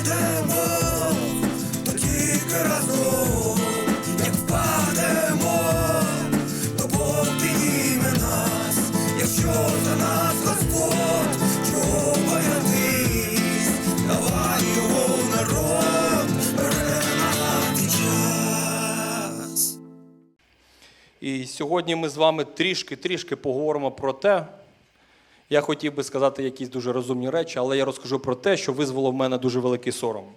йдемо, то тільки разом, як впадемо, то Бог нас, якщо за нас Господь, чого боятись, давай його народ, перемагати час. І сьогодні ми з вами трішки-трішки поговоримо про те. Я хотів би сказати якісь дуже розумні речі, але я розкажу про те, що визвало в мене дуже великий сором.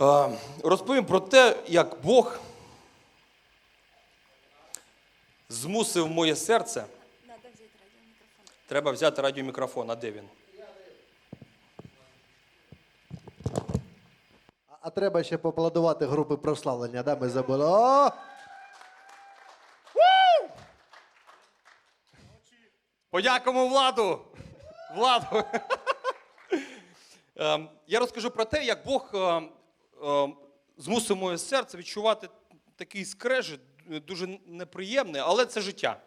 Е, Розповім про те, як Бог змусив моє серце. Треба взяти радіомікрофон, а де він? А- А треба ще поаплодувати групи прославлення, да? Ми забули. О! Подякуємо владу! Владу! Ем, Я розкажу про те, як Бог ем, ем, змусив моє серце відчувати такий скрежет, е, дуже неприємний, але це життя.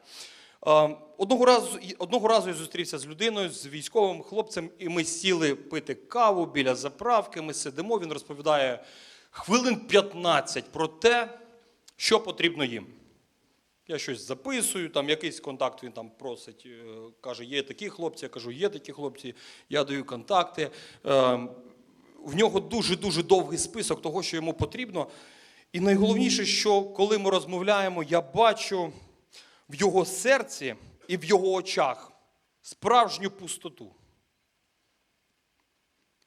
Ем, Одного разу, одного разу я зустрівся з людиною, з військовим хлопцем, і ми сіли пити каву біля заправки. Ми сидимо. Він розповідає хвилин 15 про те, що потрібно їм. Я щось записую, там якийсь контакт він там просить, е, каже, є такі хлопці, я кажу, є такі хлопці, я даю контакти. Е, В нього дуже-дуже довгий список того, що йому потрібно. І найголовніше, що коли ми розмовляємо, я бачу в його серці і в його очах справжню пустоту.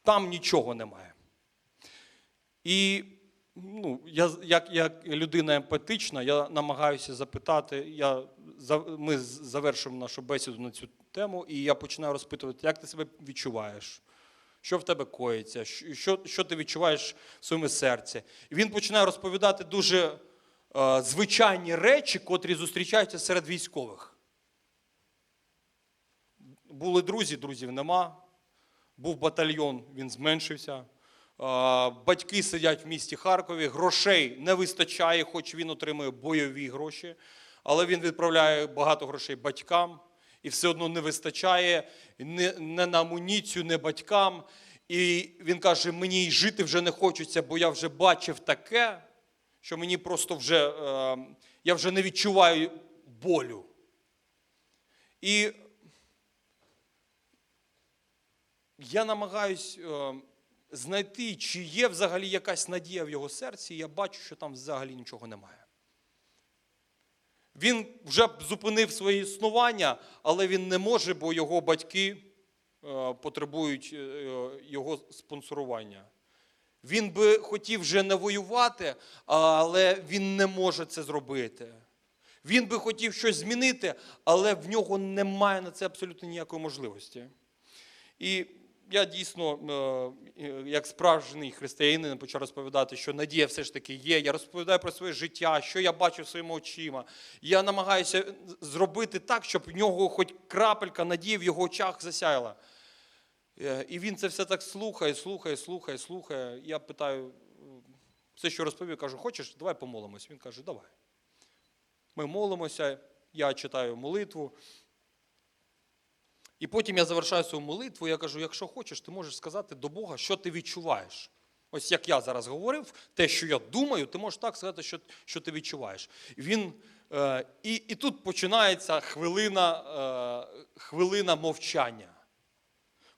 Там нічого немає. І ну, я, як, як людина емпатична, я намагаюся запитати, я, ми завершимо нашу бесіду на цю тему, і я починаю розпитувати, як ти себе відчуваєш, що в тебе коїться, що, що, ти відчуваєш в своєму серці. І він починає розповідати дуже е, звичайні речі, котрі зустрічаються серед військових. Були друзі, друзів нема. Був батальйон, він зменшився. Батьки сидять в місті Харкові, грошей не вистачає, хоч він отримує бойові гроші, але він відправляє багато грошей батькам, і все одно не вистачає не, не на амуніцію, не батькам. І він каже: мені й жити вже не хочеться, бо я вже бачив таке, що мені просто вже е, я вже не відчуваю болю. І я намагаюсь е, знайти, чи є взагалі якась надія в його серці, і я бачу, що там взагалі нічого немає. Він вже зупинив своє існування, але він не може, бо його батьки е, потребують е, його спонсорування. Він би хотів вже не воювати, але він не може це зробити. Він би хотів щось змінити, але в нього немає на це абсолютно ніякої можливості. І я дійсно, е, як справжній християнин, почав розповідати, що надія все ж таки є. Я розповідаю про своє життя, що я бачу своїми очима. Я намагаюся зробити так, щоб в нього хоч крапелька надії в його очах засяяла. Е, І він це все так слухає, слухає, слухає, слухає. Я питаю, все, що розповів, кажу, хочеш, давай помолимось. Він каже, давай. Ми молимося, я читаю молитву. І потім я завершаю свою молитву, я кажу, якщо хочеш, ти можеш сказати до Бога, що ти відчуваєш. Ось як я зараз говорив, те, що я думаю, ти можеш так сказати, що, що ти відчуваєш. Він, е, і, і тут починається хвилина, е, хвилина мовчання.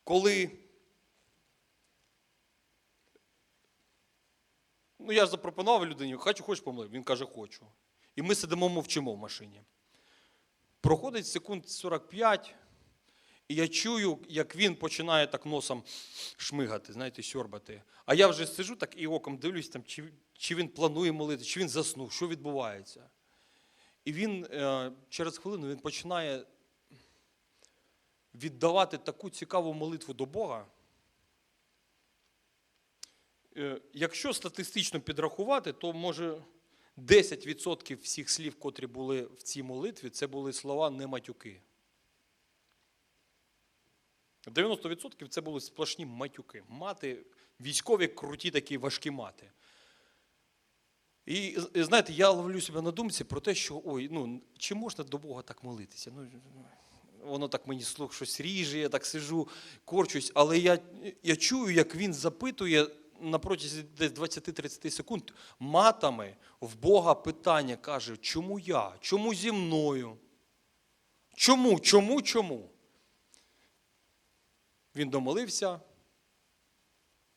Коли ну, я запропонував людині, хочу, хочеш помолити? Він каже, хочу. І ми сидимо мовчимо в машині. Проходить секунд 45, і я чую, як він починає так носом шмигати, знаєте, сьорбати. А я вже сижу так і оком дивлюсь, там, чи, чи він планує молити, чи він заснув, що відбувається. І він е, через хвилину він починає віддавати таку цікаву молитву до Бога. Е, Якщо статистично підрахувати, то може 10% всіх слів, котрі були в цій молитві, це були слова не матюки. 90% це були сплошні матюки. Мати, військові круті такі важкі мати. І з- знаєте, я ловлю себе на думці про те, що ой, ну чи можна до Бога так молитися? Ну, воно так мені слух щось ріже, я так сижу, корчусь, але я, я чую, як він запитує на протязі десь 20-30 секунд матами в Бога питання каже, чому я? Чому зі мною? Чому? Чому? Чому? Він домолився.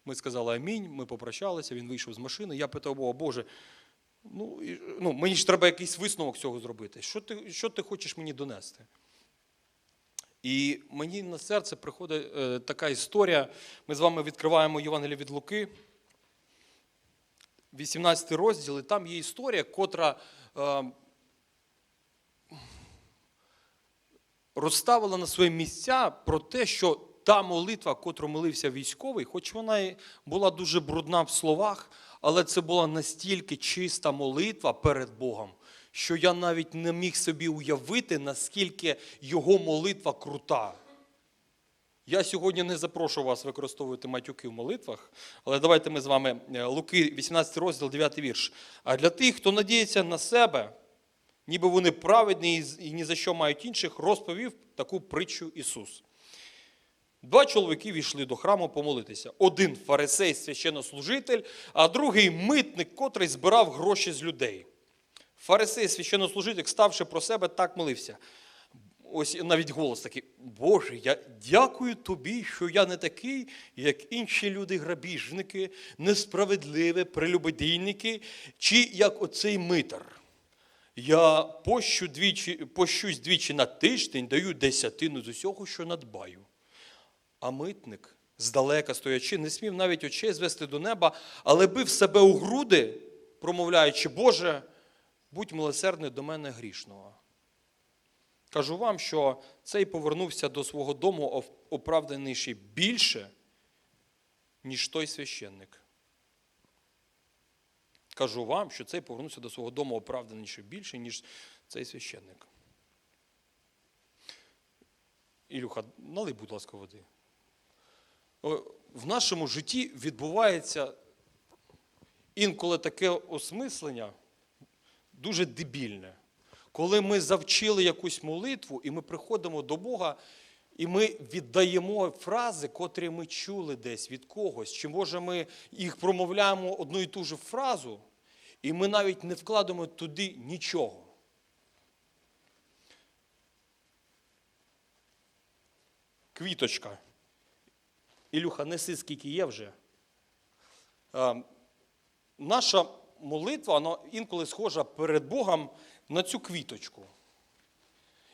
Ми сказали амінь, ми попрощалися, він вийшов з машини. Я питав Бога, Боже, ну, і- ну мені ж треба якийсь висновок цього зробити. Що ти, що ти хочеш мені донести? І мені на серце приходить е, така історія. Ми з вами відкриваємо Євангеліє від Луки, 18 розділ, і там є історія, котра е, розставила на свої місця про те, що та молитва, котру молився військовий, хоч вона і була дуже брудна в словах, але це була настільки чиста молитва перед Богом, що я навіть не міг собі уявити, наскільки його молитва крута. Я сьогодні не запрошу вас використовувати матюки в молитвах, але давайте ми з вами е, Луки, 18 розділ, 9 вірш. А для тих, хто надіється на себе, ніби вони праведні і ні за що мають інших, розповів таку притчу Ісус. Два чоловіки війшли до храму помолитися. Один фарисей, священнослужитель, а другий митник, котрий збирав гроші з людей. Фарисей, священнослужитель, ставши про себе, так молився. Ось навіть голос такий: Боже, я дякую тобі, що я не такий, як інші люди, грабіжники, несправедливі, прелюбодійники, чи як оцей митар. Я пощу двічі, пощусь двічі на тиждень, даю десятину з усього, що надбаю. А митник, здалека стоячи, не смів навіть очей звести до неба, але бив себе у груди, промовляючи, Боже, будь милосердний до мене грішного. Кажу вам, що цей повернувся до свого дому оправданіший більше, ніж той священник. Кажу вам, що цей повернувся до свого дому оправданіший більше, ніж цей священник. Ілюха, налий, будь ласка, води. О, В нашому житті відбувається інколи таке осмислення дуже дебільне. Коли ми завчили якусь молитву, і ми приходимо до Бога, і ми віддаємо фрази, котрі ми чули десь від когось, чи може ми їх промовляємо одну і ту ж фразу, і ми навіть не вкладемо туди нічого. Квіточка. Ілюха, неси, скільки є вже. Е, наша молитва вона інколи схожа перед Богом на цю квіточку.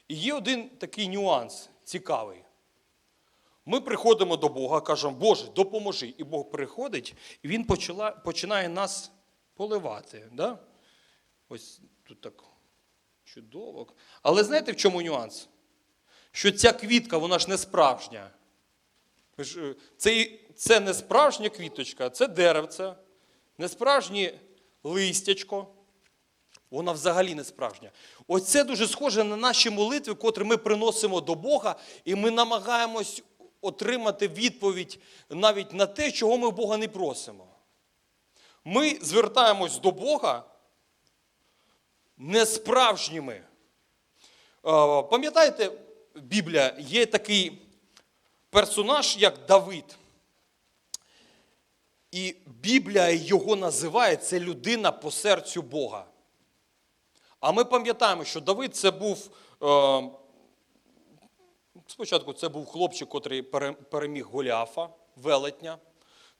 І є один такий нюанс цікавий. Ми приходимо до Бога, кажемо, Боже, допоможи. І Бог приходить, і Він почала, починає нас поливати. Да? Ось тут так чудово. Але знаєте, в чому нюанс? Що ця квітка, вона ж не справжня. Е, Це, це не справжня квіточка, це деревце, не справжнє листячко. Вона взагалі не справжня. Ось це дуже схоже на наші молитви, котрі ми приносимо до Бога, і ми намагаємось отримати відповідь навіть на те, чого ми Бога не просимо. Ми звертаємось до Бога несправжніми. Е, Пам'ятаєте, Біблія є такий персонаж, як Давид. І Біблія його називає це людина по серцю Бога. А ми пам'ятаємо, що Давид це був. Е, спочатку це був хлопчик, котрий переміг Голіафа, велетня.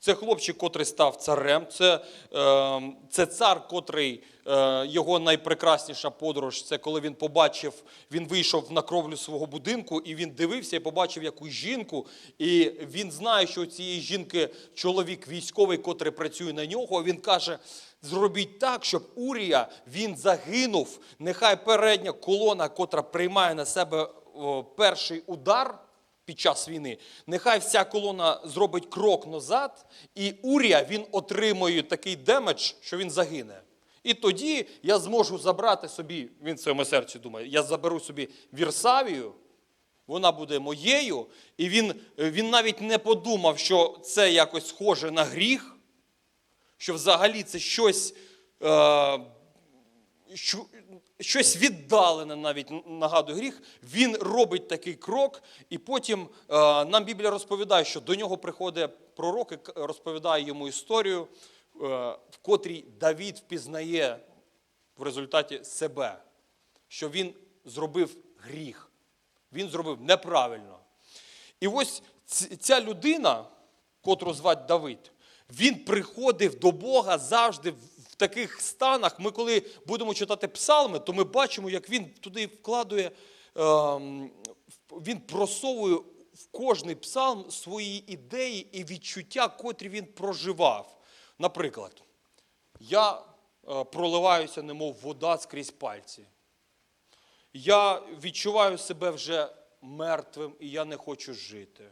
Це хлопчик, котрий став царем. Це, е, це цар, котрий е, його найпрекрасніша подорож. Це коли він побачив, він вийшов на кровлю свого будинку, і він дивився і побачив якусь жінку. І він знає, що у цієї жінки чоловік військовий, котрий працює на нього. Він каже: зробіть так, щоб Урія він загинув. Нехай передня колона, котра приймає на себе перший удар під час війни, нехай вся колона зробить крок назад, і Урія він отримує такий демедж, що він загине. І тоді я зможу забрати собі, він в своєму серці думає, я заберу собі Вірсавію, вона буде моєю, і він, він навіть не подумав, що це якось схоже на гріх, що взагалі це щось, е, щось віддалене навіть нагадує гріх, він робить такий крок, і потім е, нам Біблія розповідає, що до нього приходить пророк і розповідає йому історію, е, в котрій Давід впізнає в результаті себе, що він зробив гріх, він зробив неправильно. І ось ця людина, котру звати Давид, він приходив до Бога завжди таких станах. Ми, коли будемо читати псалми, то ми бачимо, як він туди вкладує, ем, він просовує в кожний псалм свої ідеї і відчуття, котрі він проживав. Наприклад, я е, проливаюся, немов вода скрізь пальці. Я відчуваю себе вже мертвим і я не хочу жити.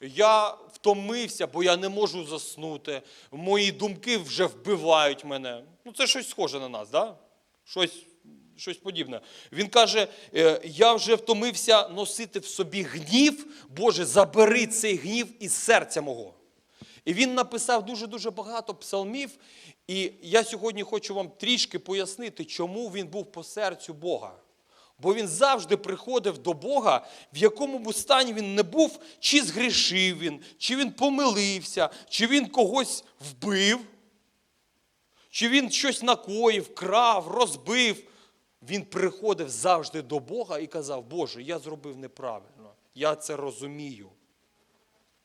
Я втомився, бо я не можу заснути. Мої думки вже вбивають мене. Ну, це щось схоже на нас, да? щось, щось подібне. Він каже: «Е, я вже втомився носити в собі гнів. Боже, забери цей гнів із серця мого. І він написав дуже-дуже багато псалмів. І я сьогодні хочу вам трішки пояснити, чому він був по серцю Бога. Бо він завжди приходив до Бога, в якому б стані він не був, чи згрішив він, чи він помилився, чи він когось вбив, чи він щось накоїв, крав, розбив. Він приходив завжди до Бога і казав, Боже, я зробив неправильно, я це розумію.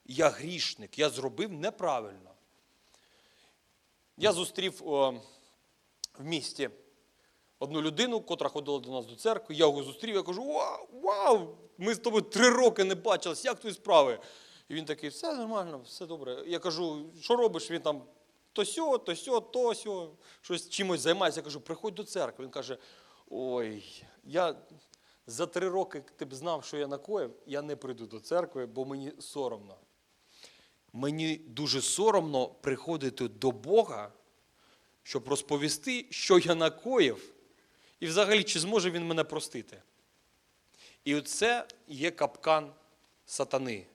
Я грішник, я зробив неправильно. Я зустрів о, в місті одну людину, котра ходила до нас до церкви. Я його зустрів, я кажу: вау, вау! Ми з тобою три роки не бачились, як твої справи? І він такий, все нормально, все добре. Я кажу, що робиш? Він там то сьо, то сьо, то сьо, щось чимось займається. Я кажу, приходь до церкви. Він каже: Ой, я за три роки ти б знав, що я накоїв, я не прийду до церкви, бо мені соромно. Мені дуже соромно приходити до Бога, щоб розповісти, що я накоїв, і взагалі, чи зможе він мене простити. І оце є капкан сатани,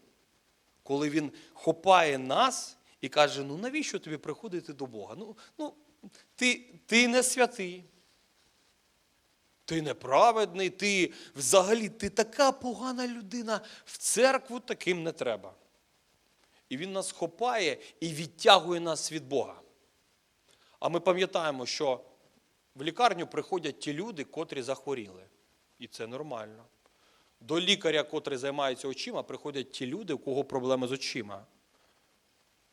коли він хопає нас і каже: ну навіщо тобі приходити до Бога? Ну, ну ти, ти не святий. Ти неправедний, ти взагалі ти така погана людина. В церкву таким не треба. І він нас хопає і відтягує нас від Бога. А ми пам'ятаємо, що в лікарню приходять ті люди, котрі захворіли. І це нормально. До лікаря, котрий займається очима, приходять ті люди, у кого проблеми з очима.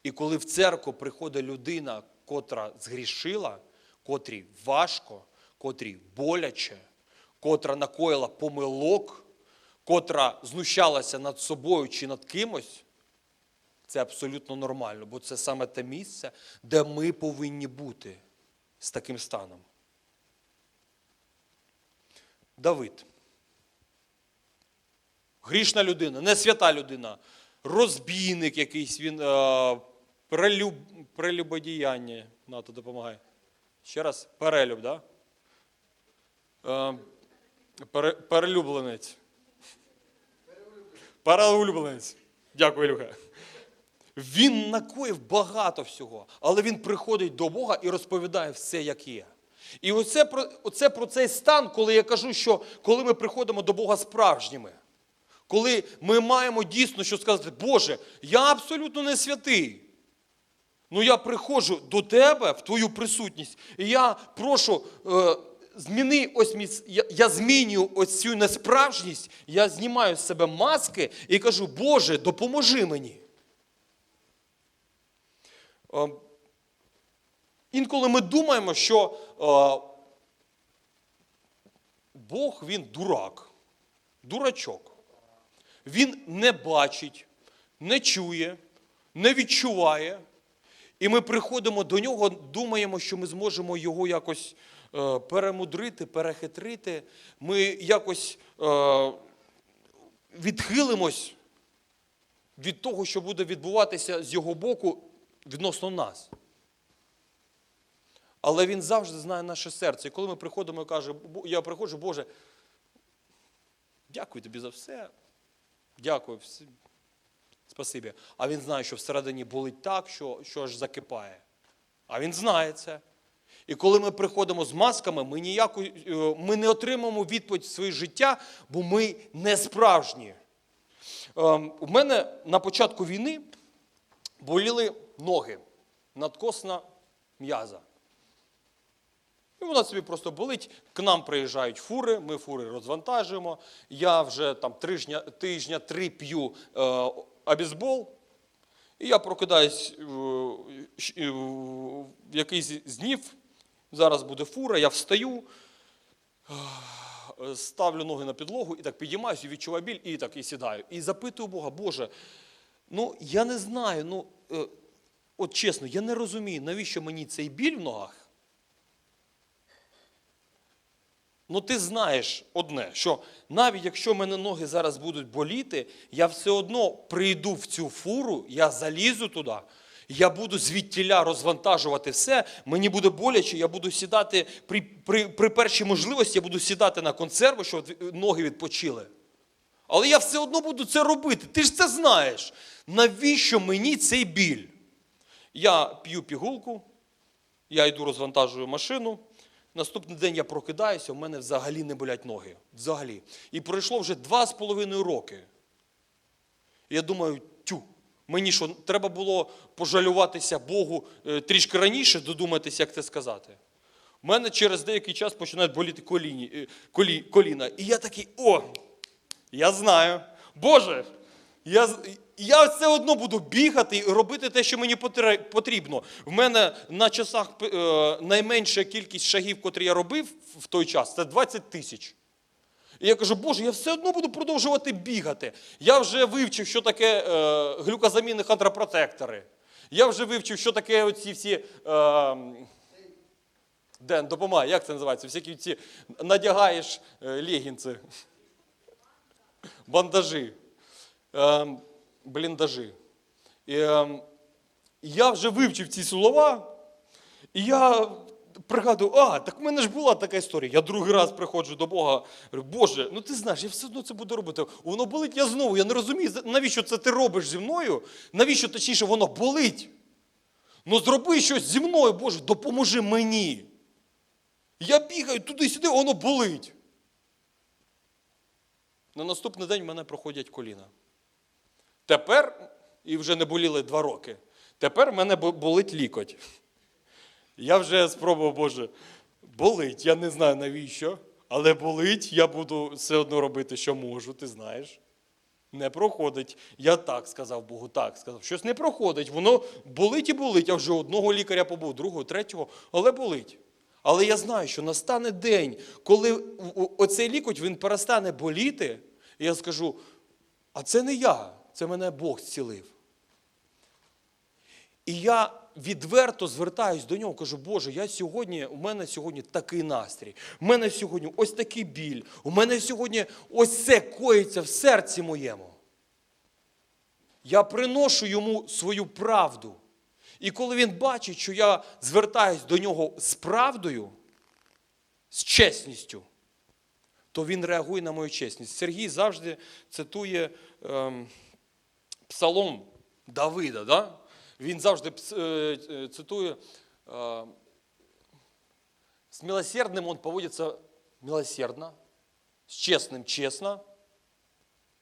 І коли в церкву приходить людина, котра згрішила, котрій важко, котрій боляче, котра накоїла помилок, котра знущалася над собою чи над кимось, це абсолютно нормально, бо це саме те місце, де ми повинні бути з таким станом. Давид. Грішна людина, не свята людина, розбійник якийсь, він е, прелюб, прелюбодіяння. НАТО допомагає. Ще раз, перелюб, да? Е, пере, перелюбленець. Переулюбленець. Дякую, Люха. Він накоїв багато всього, але він приходить до Бога і розповідає все, як є. І оце про, оце про цей стан, коли я кажу, що коли ми приходимо до Бога справжніми, коли ми маємо дійсно що сказати, Боже, я абсолютно не святий. Ну я приходжу до тебе в твою присутність, і я прошу, е, зміни ось мій, я, я змінюю ось цю несправжність, я знімаю з себе маски і кажу, Боже, допоможи мені. Інколи ми думаємо, що е, Бог він дурак, дурачок. Він не бачить, не чує, не відчуває. І ми приходимо до нього, думаємо, що ми зможемо його якось е, перемудрити, перехитрити. Ми якось е, відхилимось від того, що буде відбуватися з його боку відносно нас. Але він завжди знає наше серце. І коли ми приходимо і кажемо, я приходжу, Боже, дякую тобі за все. Дякую. всі- Спасибі. А він знає, що всередині болить так, що, що аж закипає. А він знає це. І коли ми приходимо з масками, ми, ніяку, е, ми не отримаємо відповідь в своє життя, бо ми не справжні. Ем, У мене на початку війни боліли ноги, надкосна м'яза. І вона собі просто болить. К нам приїжджають фури, ми фури розвантажуємо. Я вже там тижня, тижня три п'ю е, абізбол. І я прокидаюсь е, е, в якийсь з днів. Зараз буде фура, я встаю, е, ставлю ноги на підлогу і так підіймаюся, і відчуваю біль, і так і сідаю. І запитую Бога, Боже, ну я не знаю, ну е, от чесно, я не розумію, навіщо мені цей біль в ногах. Ну, ти знаєш одне, що навіть якщо в мене ноги зараз будуть боліти, я все одно прийду в цю фуру, я залізу туди, я буду звідтіля розвантажувати все, мені буде боляче, я буду сідати при, при, при першій можливості, я буду сідати на консерву, щоб ноги відпочили. Але я все одно буду це робити. Ти ж це знаєш. Навіщо мені цей біль? Я п'ю пігулку, я йду розвантажую машину. Наступний день я прокидаюся, у мене взагалі не болять ноги. Взагалі. І пройшло вже два з половиною роки. І я думаю, тю, мені що, треба було пожалюватися Богу е, трішки раніше, додуматися, як це сказати. У мене через деякий час починають боліти коліні, е, колі, коліна. І я такий, о, я знаю. Боже, я, я все одно буду бігати і робити те, що мені потрібно. В мене на часах е, найменша кількість шагів, котрі я робив в той час, це 20 тисяч. І я кажу, Боже, я все одно буду продовжувати бігати. Я вже вивчив, що таке е, глюкозамінні хондропротектори. Я вже вивчив, що таке оці всі. Е, Ден, допомагай, як це називається? Всякі ці надягаєш е, легінці бандажі, бліндажі. І, ем, я вже вивчив ці слова, і я пригадую, а, так в мене ж була така історія. Я другий раз приходжу до Бога, говорю, Боже, ну ти знаєш, я все одно це буду робити. Воно болить, я знову, я не розумію, навіщо це ти робиш зі мною, навіщо точніше воно болить. Ну зроби щось зі мною, Боже, допоможи мені. Я бігаю туди-сюди, воно болить. На наступний день в мене проходять коліна. Тепер, і вже не боліли два роки, тепер в мене болить лікоть. Я вже спробував, Боже, болить, я не знаю навіщо, але болить, я буду все одно робити, що можу, ти знаєш. Не проходить. Я так сказав Богу, так сказав. Щось не проходить. Воно болить і болить. Я вже одного лікаря побув, другого, третього, але болить. Але я знаю, що настане день, коли оцей лікоть він перестане боліти, і я скажу: а це не я, це мене Бог зцілив. І я відверто звертаюсь до нього, кажу, Боже, я сьогодні, у мене сьогодні такий настрій, у мене сьогодні ось такий біль, у мене сьогодні ось це коїться в серці моєму. Я приношу йому свою правду. І коли він бачить, що я звертаюсь до нього з правдою, з чесністю, то він реагує на мою чесність. Сергій завжди цитує ем, псалом Давида. Да? Він завжди пс- е, е, цитує, е, с милосердным он поводится милосердно, с честным честно.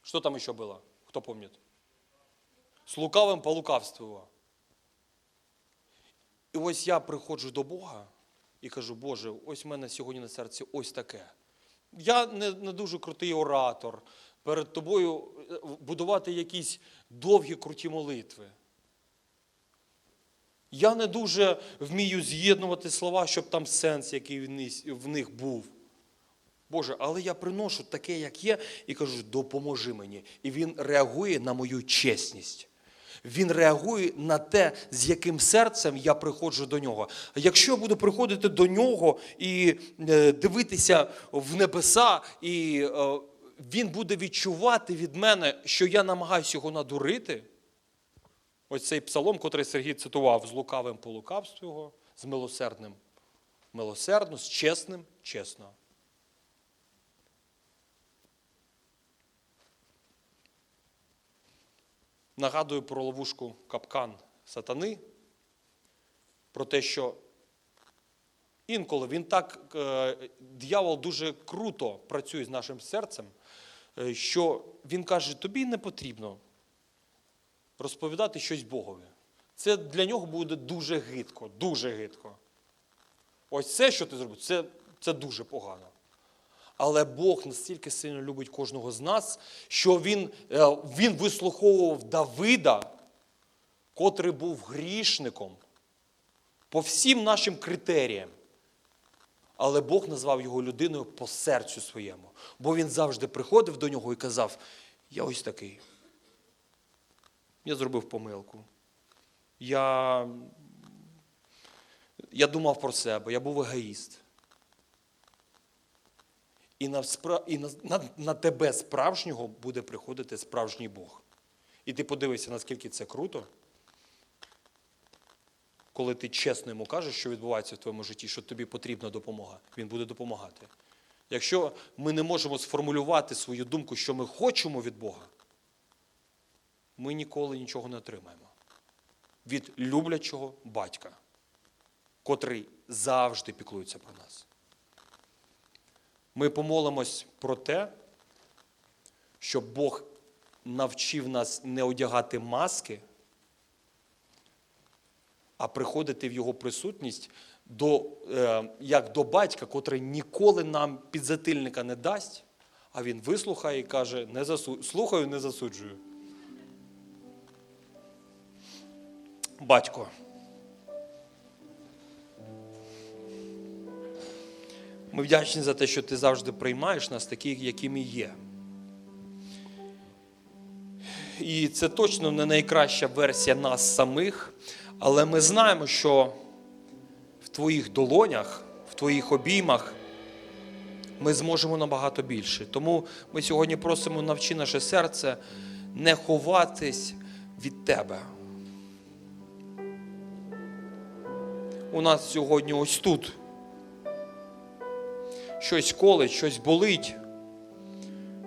Что там еще было? Кто помнит? С лукавим полукавствував. І ось я приходжу до Бога і кажу, Боже, ось в мене сьогодні на серці ось таке. Я не, не дуже крутий оратор. Перед тобою е, будувати якісь довгі круті молитви. Я не дуже вмію з'єднувати слова, щоб там сенс, який в них- був. Боже, але я приношу таке, як є, і кажу, допоможи мені. І він реагує на мою чесність. Він реагує на те, з яким серцем я приходжу до нього. Якщо я буду приходити до нього і е, дивитися в небеса, і е, він буде відчувати від мене, що я намагаюся його надурити. Ось цей псалом, котрий Сергій цитував, з лукавим по лукавству його, з милосердним милосердно, з чесним чесно. Нагадую про ловушку капкан сатани, про те, що Інколи він так, е, дьявол дуже круто працює з нашим серцем, що він каже, тобі не потрібно розповідати щось Богові. Це для нього буде дуже гидко, дуже гидко. Ось це, що ти зробив, це, це дуже погано. Але Бог настільки сильно любить кожного з нас, що Він, е, він вислуховував Давида, котрий був грішником по всім нашим критеріям. Але Бог назвав його людиною по серцю своєму. Бо він завжди приходив до нього і казав: Я ось такий. Я зробив помилку. Я, я думав про себе, я був егоїст. І на, спра- і на, на, на тебе справжнього буде приходити справжній Бог. І ти подивишся, наскільки це круто, коли ти чесно йому кажеш, що відбувається в твоєму житті, що тобі потрібна допомога. Він буде допомагати. Якщо ми не можемо сформулювати свою думку, що ми хочемо від Бога, ми ніколи нічого не отримаємо. Від люблячого батька, котрий завжди піклується про нас. Ми помолимось про те, щоб Бог навчив нас не одягати маски, а приходити в Його присутність до, е, як до батька, котрий ніколи нам підзатильника не дасть, а він вислухає і каже, не засу... слухаю, не засуджую. Батько. Ми вдячні за те, що ти завжди приймаєш нас таких, якими є. І це точно не найкраща версія нас самих, але ми знаємо, що твоїх долонях, в твоїх обіймах ми зможемо набагато більше. Тому ми сьогодні просимо навчи наше серце не ховатись від тебе. У нас сьогодні ось тут щось колить, щось болить,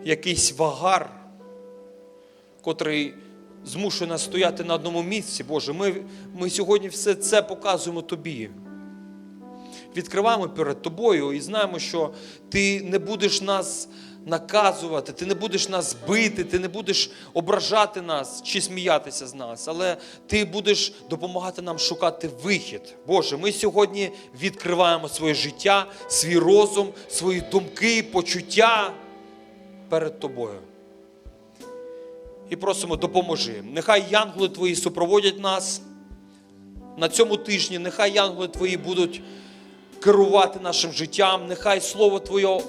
якийсь вагар, котрий змушує нас стояти на одному місці. Боже, ми, ми сьогодні все це показуємо Тобі. Відкриваємо перед Тобою і знаємо, що Ти не будеш нас наказувати, ти не будеш нас бити, ти не будеш ображати нас чи сміятися з нас, але ти будеш допомагати нам шукати вихід. Боже, ми сьогодні відкриваємо своє життя, свій розум, свої думки, почуття перед Тобою. І просимо, допоможи. Нехай янголи Твої супроводять нас на цьому тижні, нехай янголи Твої будуть керувати нашим життям, нехай Слово Твоє,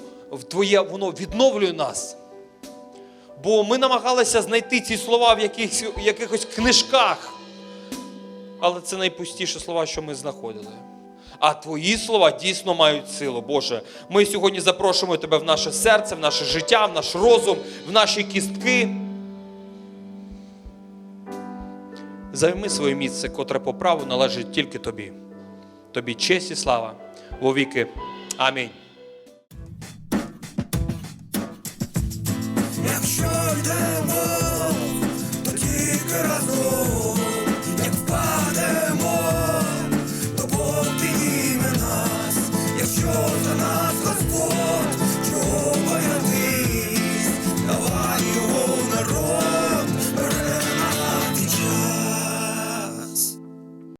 Твоє воно відновлює нас. Бо ми намагалися знайти ці слова в якихось, якихось книжках. Але це найпустіші слова, що ми знаходили. А твої слова дійсно мають силу, Боже. Ми сьогодні запрошуємо Тебе в наше серце, в наше життя, в наш розум, в наші кістки. Займи своє місце, котре по праву належить тільки тобі. Тобі честь і слава вовіки. Амінь. Якщо йдемо, то тільки разом.